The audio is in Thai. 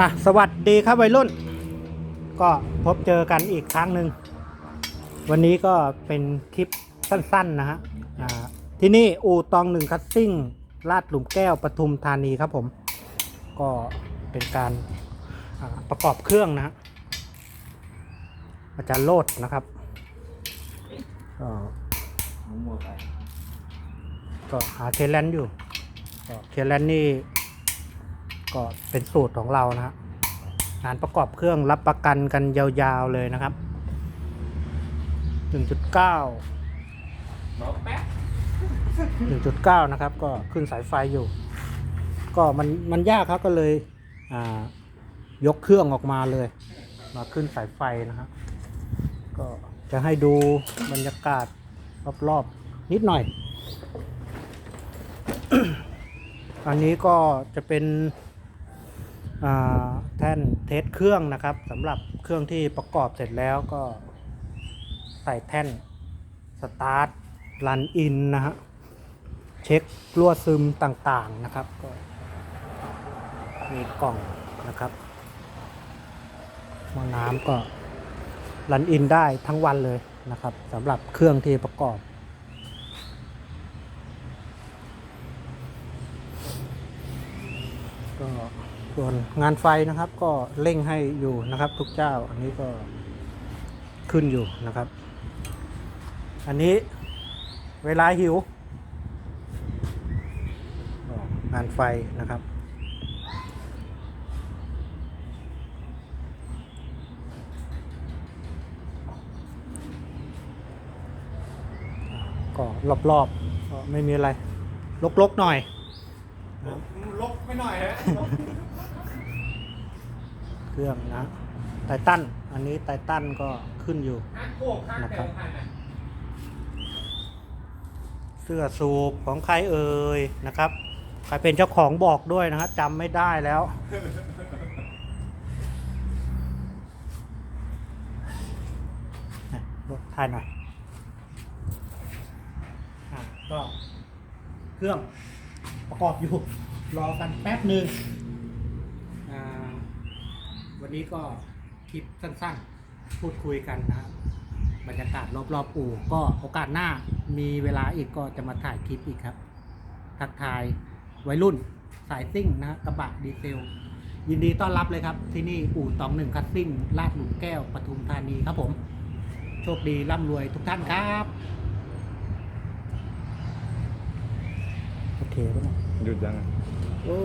อะสวัสดีครับวัยรุ่น ก็พบเจอกันอีกครั้งหนึ่ง วันนี้ก็เป็นคลิปสั้นๆนะฮะที่นี่อูตองหนึ่งคัสซิ่งลาดหลุมแก้วปทุมธานีครับผม ก็เป็นการประกอบเครื่องนะอาจารย์โลดนะครับก็หาเคลนอยู่ก็เคลนนี่ ก็เป็นสูตรของเรานะฮะงานประกอบเครื่องรับประกันกันยาวๆเลยนะครับ 1.9รอแป๊บ1.9 นะครับ ก็ขึ้นสายไฟอยู่ ก็มันมันยากครับก็เลยอ่ายกเครื่องออกมาเลย มาขึ้นสายไฟนะครับก็จะให้ดูบรรยากาศรอบๆนิดหน่อย อันนี้ก็จะเป็นอ่า แท่นเทสเครื่องนะครับสำหรับเครื่องที่ประกอบเสร็จแล้วก็ใส่แท่นสตาร์ทรันอินนะฮะเช็ครั่วซึมต่างๆนะครับก็มีกล่องนะครับม้อน้ำก็รันอินได้ทั้งวันเลยนะครับสำหรับเครื่องที่ประกอบ ก็ ส่วนงานไฟนะครับก็เร่งให้อยู่นะครับ ทุกเจ้าอันนี้ก็ขึ้นอยู่นะครับ อันนี้เวลาหิว งานไฟนะครับ ก็รอบๆก็ไม่มีอะไร ลกๆหน่อยลกไม่หน่อยฮะ เครื่องนะไททันอันนี้ไททันก็ขึ้นอยู่นะครับ เสื้อสูบของใครเอ่ยนะครับ ใครเป็นเจ้าของบอกด้วยนะครับจำไม่ได้แล้ว ถ่ายหน่อยก็เครื่องประกอบอยู่ รอกันแป๊บหนึ่ง นนี้ก็คลิปสั้นๆ พูดคุยกันนะครับบรรยากาศรอบๆอู่ก็โอกาสหน้ามีเวลาอีกก็จะมาถ่ายคลิปอีกครับ ทักทายวัยรุ่นสายซิ่งนะฮะกระบะดีเซล ยินดีต้อนรับเลยครับ ที่นี่อู่ตองหนึ่งคัสซิ่งลาดหลุมแก้วปทุมธานีครับผม โชคดีร่ำรวยทุกท่านครับโอเคป่ะเนี่ยหยุดยัง โอ้